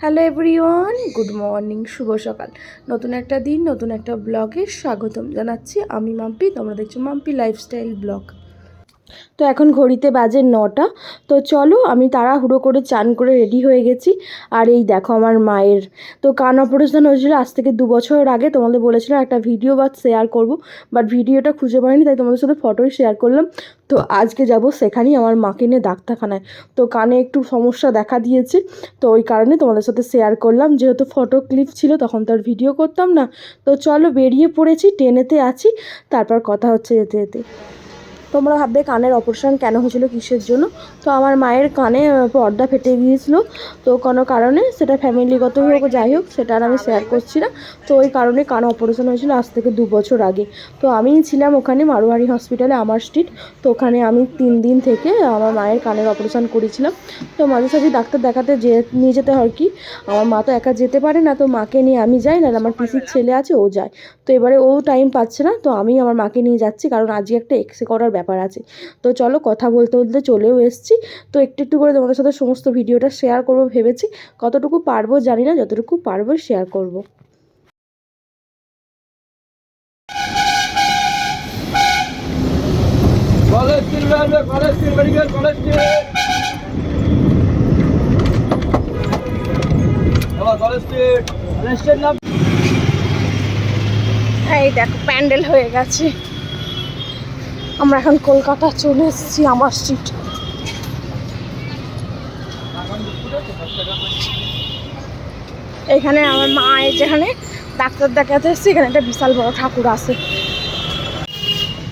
Hello everyone good morning শুভ সকাল। নতুন একটা দিন, নতুন একটা ব্লগে স্বাগতম জানাচ্ছি আমি মাম্পি, তোমরা দেখছ মাম্পি লাইফস্টাইল ব্লগ তো এখন ঘড়িতে বাজে নটা। তো চলো আমি তাড়াহুড়ো করে চান করে রেডি হয়ে গেছি। আর এই দেখো আমার মায়ের। তো কান অপারেশন হয়েছিল আজ থেকে দু বছর আগে। তোমাদের বলেছিলাম একটা ভিডিও বা শেয়ার করব বাট ভিডিওটা খুঁজে পাইনি, তাই তোমাদের সাথে ফটোই শেয়ার করলাম। তো আজকে যাব সেখানেই আমার মাকে নিয়ে ডাক্তারখানায়। তো কানে একটু সমস্যা দেখা দিয়েছে, তো ওই কারণে তোমাদের সাথে শেয়ার করলাম। যেহেতু ফটো ক্লিপ ছিল, তখন তো আর ভিডিও করতাম না। তো চলো বেরিয়ে পড়েছি, ট্রেনেতে আছি। তারপর কথা হচ্ছে যেতে যেতে। তোমরা ভাববে কানের অপারেশন কেন হয়েছিল কিসের জন্য? তো আমার মায়ের কানে পর্দা ফেটে গিয়েছিল। তো কোনো কারণে সেটা ফ্যামিলিগত হোক, যাই হোক, সেটা আর আমি শেয়ার করছি না। তো ওই কারণে কান অপারেশন হয়েছিল আজ থেকে দু বছর আগে। তো আমি ছিলাম ওখানে মারোয়ারি হসপিটালে আমার স্ট্রিট তো ওখানে আমি তিন দিন থেকে আমার মায়ের কানের অপারেশন করেছিলাম। তো মাঝে সাঝে ডাক্তার দেখাতে যে, নিয়ে যেতে হয় কি? আমার মা তো একা যেতে পারে না, তো মাকে নিয়ে আমি যাই না আমার পিসির ছেলে আছে, ও যায়। তো এবারে ও টাইম পাচ্ছে না, তো আমি আমার মাকে নিয়ে যাচ্ছি, কারণ আজকে একটা এক্সরে করার ব্যাপার আছে। তো চলো কথা বলতে বলতে চলেও এসেছি। তো একটু একটু করে তোমাদের সাথে সমস্ত ভিডিওটা শেয়ার করব ভেবেছি। কতটুকু পারব জানি না, যতটুকু পারব শেয়ার করব। College College Street college College Street College Street নাম এই দেখো, প্যান্ডেল হয়ে গেছে। আমরা এখন কলকাতা চলে এসেছি, আমার স্ট্রিট এখানে আমার মা যেখানে ডাক্তার দেখাতে এসেছি, এখানে একটা বিশাল বড় ঠাকুর আছে।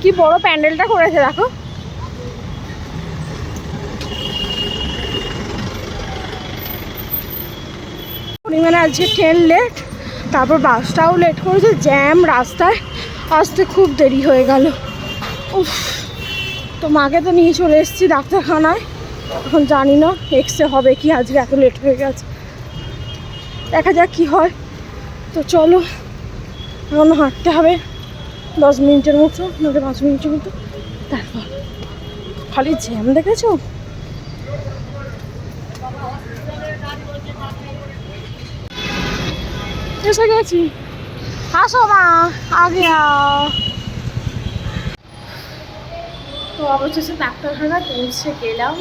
কি বড় প্যান্ডেলটা করেছে দেখো। পরিমাণে আজকে ট্রেন লেট তারপর বাসটাও লেট করেছে জ্যাম রাস্তায়। আসতে খুব দেরি হয়ে গেল। উফ, তো মাকে তো নিয়ে চলে এসেছি ডাক্তারখানায়। এখন জানি না এক্সরে হবে কি, আজকে এত লেট হয়ে গেছে। দেখা যাক কি হয়। তো চলো, এখন হাঁটতে হবে। দশ মিনিটের মতো, নয়তো পাঁচ মিনিটের মতো। তারপর। খালি জ্যাম দেখেছ? এসে গেছি। আসো মা, আগে। তো অবশেষে ডাক্তারখানা পৌঁছে গেলাম।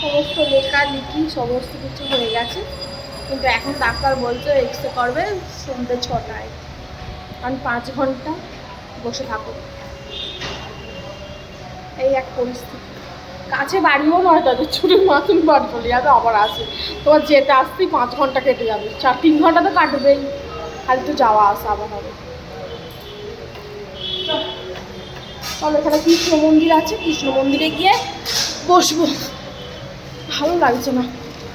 সমস্ত লেখালেখি সমস্ত কিছু হয়ে গেছে। কিন্তু এখন ডাক্তার বলছে এক্সরে করবে সন্ধ্যে ছটায়। কারণ পাঁচ ঘণ্টা বসে থাকো। এই এক পরিস্থিতি। কাছে বাড়িও নয় তাদের ছুটি মাতুন বাড়ি চলে যাবে, আবার আসে। তোমার যেতে আসতেই পাঁচ ঘণ্টা কেটে যাবে, চার তিন ঘণ্টা তো কাটবেই। খালি তো যাওয়া আসা আবার হবে। চলো এখানে কৃষ্ণ মন্দির আছে, কৃষ্ণ মন্দিরে গিয়ে বসবো। ভালো লাগছে না।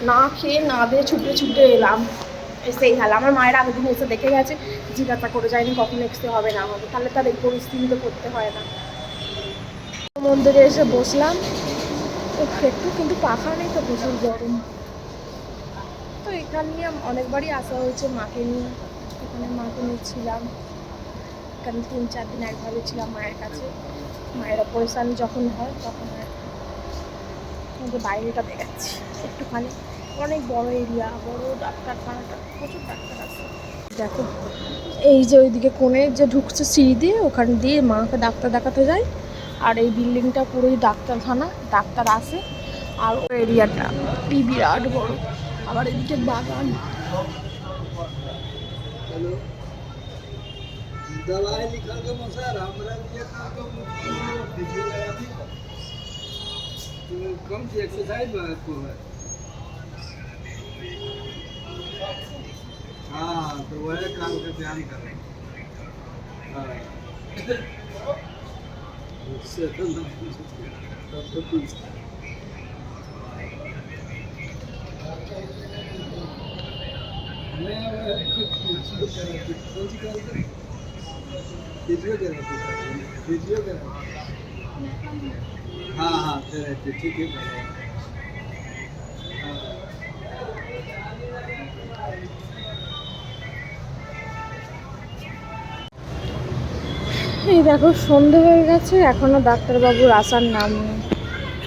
না খেয়ে, না দিয়ে ছুটে ছুটে এলাম। সেই হাল, আমার মায়ের আগের দিন এসে দেখে গেছে, জিজ্ঞাসা করে যায়নি কখন এক্সরে হবে না হবে। তাহলে তার এই পরিস্থিতি তো করতে হয় না। মন্দিরে এসে বসলাম। উফ, একটু কিন্তু পাখা নেই তো প্রচুর গরম। তো এখানে নিয়ে অনেকবারই আসা হয়েছে মাকে নিয়ে। এখানে মাকে নিয়ে ছিলাম এখানে তিন চার দিন একভাবে ছিলাম মায়ের কাছে। মায়ের অপারেশন যখন হয় তখন আমাদের বাইরেটা দেখাচ্ছি একটুখানি। অনেক বড় এরিয়া বড় ডাক্তারখানাটা প্রচুর ডাক্তার আছে। দেখো এই যে ওইদিকে কোণে যে ঢুকছে সিঁড়ি দিয়ে ওখান দিয়ে মাকে ডাক্তার দেখাতে যায় আর এই বিল্ডিংটা পুরোই ডাক্তারখানা ডাক্তার আসে আর ওই এরিয়াটা এই বিরাট বড় আবার এদিকে বাগান दवाई लिखल के मसर हमरा लिए वीडियो लगा दी कम से एक्सरसाइज में आपको है हाँ तो वह काम पे ध्यान करें फिजियोथेरेपी हाँ हाँ थेरेपी ठीक है हाँ। এই দেখো, সন্ধে হয়ে গেছে। এখনও ডাক্তারবাবুর আসার নাম নেই।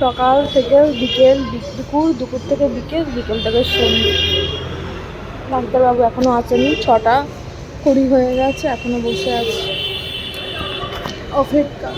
সকাল থেকে বিকেল, দুপুর দুপুর থেকে বিকেল বিকেল থেকে সন্ধে। ডাক্তারবাবু এখনও আছেন ছটা কুড়ি হয়ে গেছে এখনও বসে আছে। অপেক্ষা।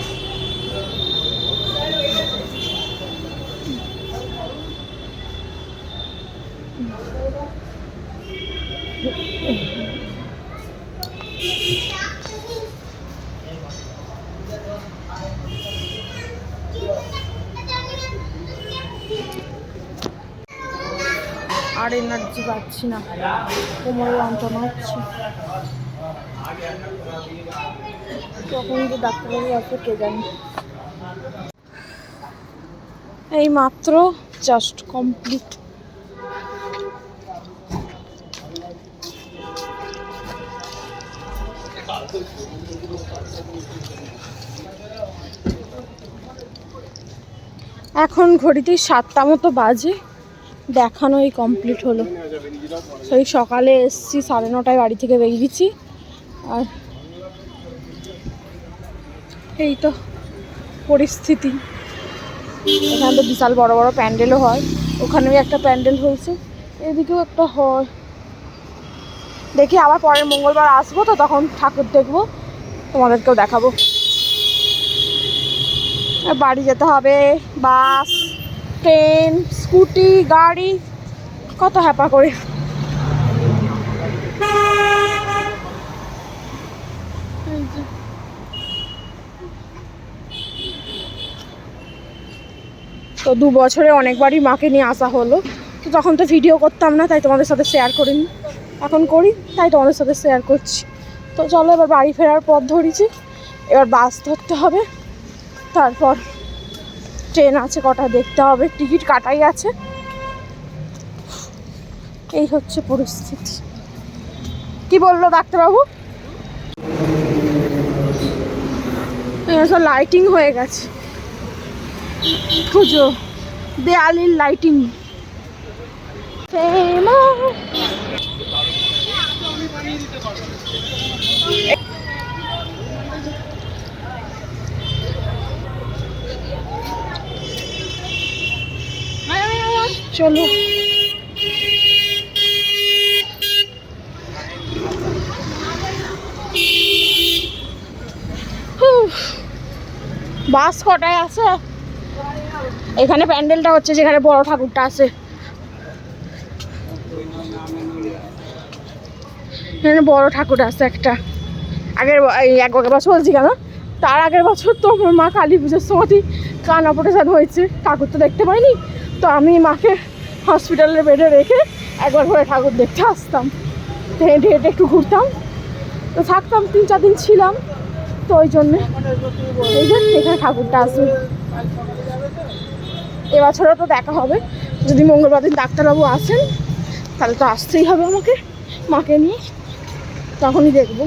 আর এনার্জি পাচ্ছি না। কোমরে যন্ত্রণা হচ্ছে। কখন যে ডাক্তারবাবু আছে, কে জানি। এই মাত্র জাস্ট কমপ্লিট এখন ঘড়িতেই সাতটা মতো বাজে। দেখানোই কমপ্লিট হলো। সেই সকালে এসছি, সাড়ে নটায় বাড়ি থেকে বেরিয়েছি। আর এই তো পরিস্থিতি। এখানে তো বিশাল বড় বড় প্যান্ডেলও হয়। ওখানেও একটা প্যান্ডেল হয়েছে। এদিকেও একটা হয়। দেখি আবার পরের মঙ্গলবার আসব তো, তখন ঠাকুর দেখব। তোমাদেরকেও দেখাবো। বাড়ি যেতে হবে, বাস। ট্রেন, স্কুটি, গাড়ি, কত হ্যাপা করে। তো দু বছরে অনেকবারই মাকে নিয়ে আসা হলো। তো তখন তো ভিডিও করতাম না, তাই তোমাদের সাথে শেয়ার করিনি। এখন করি, তাই তোমাদের সাথে শেয়ার করছি। তো চলো এবার বাড়ি ফেরার পথ ধরেছি। এবার বাস ধরতে হবে। তারপর ট্রেন আছে, কটা দেখতে হবে, টিকিট কাটাই আছে। এই হচ্ছে পরিস্থিতি। কি বলল ডাক্তারবাবু? সব লাইটিং হয়ে গেছে। পুজো দেয়ালির লাইটিং চলো। বাস কটায় আছে? এখানে প্যান্ডেলটা হচ্ছে যেখানে বড় ঠাকুরটা আছে। এখানে বড় ঠাকুর আছে একটা। আগের এক বছর বলছি কেন? তার আগের বছর তো আমার মা কালী পুজোর সময় কান অপারেশন হয়েছে। ঠাকুর তো দেখতে পাইনি। তো আমি মাকে হসপিটালের বেডে রেখে একবার করে ঠাকুর দেখতে আসতাম। হেঁটে হেঁটে একটু ঘুরতাম। তো থাকতাম, তিন চার দিন ছিলাম। তো ওই জন্যে, এই যে এখানে ঠাকুরটা আসবে এবছরও তো দেখা হবে। যদি মঙ্গলবার দিন ডাক্তারবাবু আসেন, তাহলে তো আসতেই হবে আমাকে, মাকে নিয়ে। তখনই দেখব।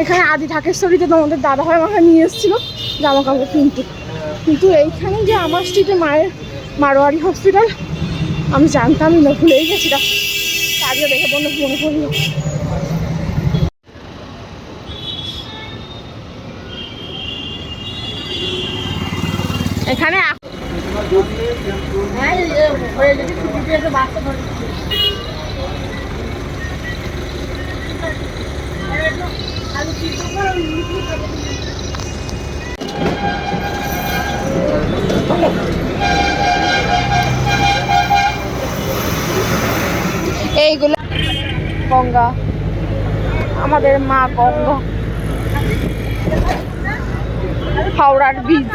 এখানে আদি ঢাকেশ্বরীতে তোমাদের দাদা ভাই আমাকে নিয়ে এসেছিল। জামা কাপড় কিনতে। কিন্তু এইখানে যে আমার স্ট্রিটে মায়ের মারোয়ারি হসপিটাল আমি জানতামই না, ভুলেই গেছিলাম আজকে দেখে মনে মনে পড়ল এখানে আ- এইগুলো গঙ্গা। আমাদের মা গঙ্গা। হাওড়ার বীজ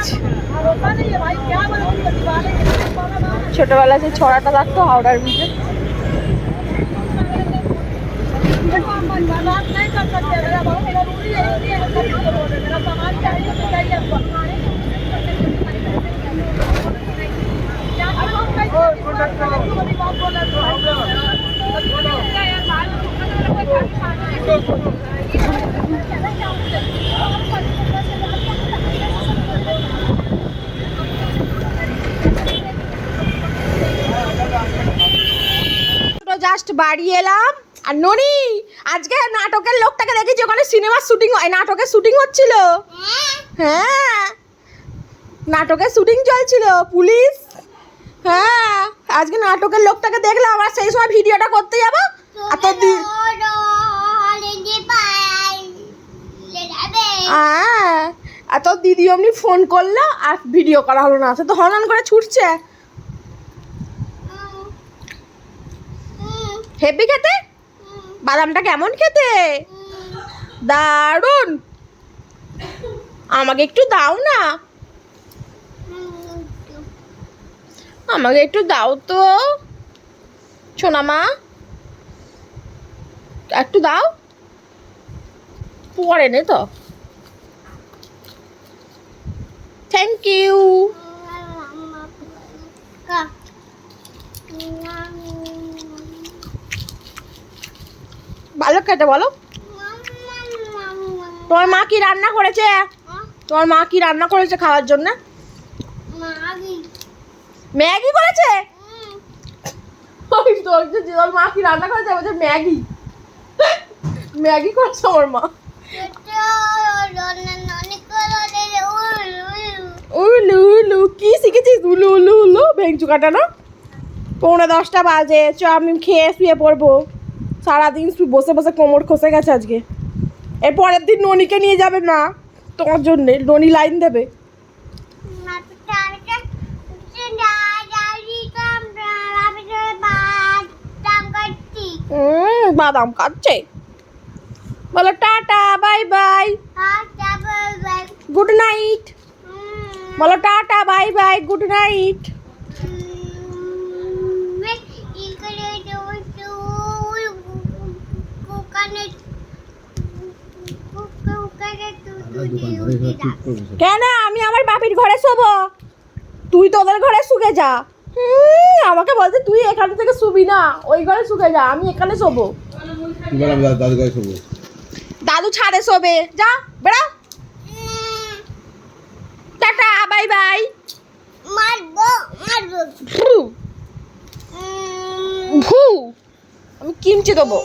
ছোটবেলায় যে ছড়াটা থাকতো হাওড়ার বীজে জাস্ট বাড়ি এলাম। আর ননি আজকে নাটকের লোকটাকে দেখেছি ওখানে সিনেমার শুটিং নাটকের শুটিং হচ্ছিল। হ্যাঁ। নাটকের শুটিং চলছিল পুলিশ। হ্যাঁ আজকে নাটকের লোকটাকে দেখলাম আর সেই সময় ভিডিওটা করতে যাব? তোর দি আহ, আর তোর দিদি অমনি ফোন করল আর ভিডিও করা হলো না সে তো হনন করে ছুটছে। হেভি খেতে? বাদামটা কেমন খেতে? দারুণ। আমাকে একটু দাও না। আমাকে একটু দাও তো। সোনা মা, একটু দাও। পরে নে তো। থ্যাংক ইউ ভালো খেতে বলো। তোমার মা কি রান্না করেছে? তোমার মা কি রান্না করেছে খাওয়ার জন্য? ম্যাগি করেছে? ওই যে তোর মা কি রান্না করেছে? বলছে ম্যাগি। ম্যাগি করেছে আমার মা। উলু উলু, কি শিখেছিস? উলু উলু উলু কাটানো। পৌনে দশটা বাজে, চ, আমি খেয়ে শুয়ে পড়ব। সারাদিন বসে বসে কোমর খসে গেছে আজকে। এর পরের দিন ননিকে নিয়ে যাবে না তোমার জন্যে। ননি লাইন দেবে। বাদাম কাটছে বলো tata bye bye. Good night. বলো tata bye bye good night. কেন? আমি আমার বাপির ঘরে শোবো। তুই তোদের ঘরে শুকে যা। আমাকে বলছে তুই এখান থেকে শুবি না ওই ঘরে শুকে যা আমি এখানে শোবো। দাদু শোবো। দাদু ছাড়ে শোবে যা বেড়াও টাটা বাই বাই। মারবো মারবো। ভু ভু আমি কিমচে দেবো।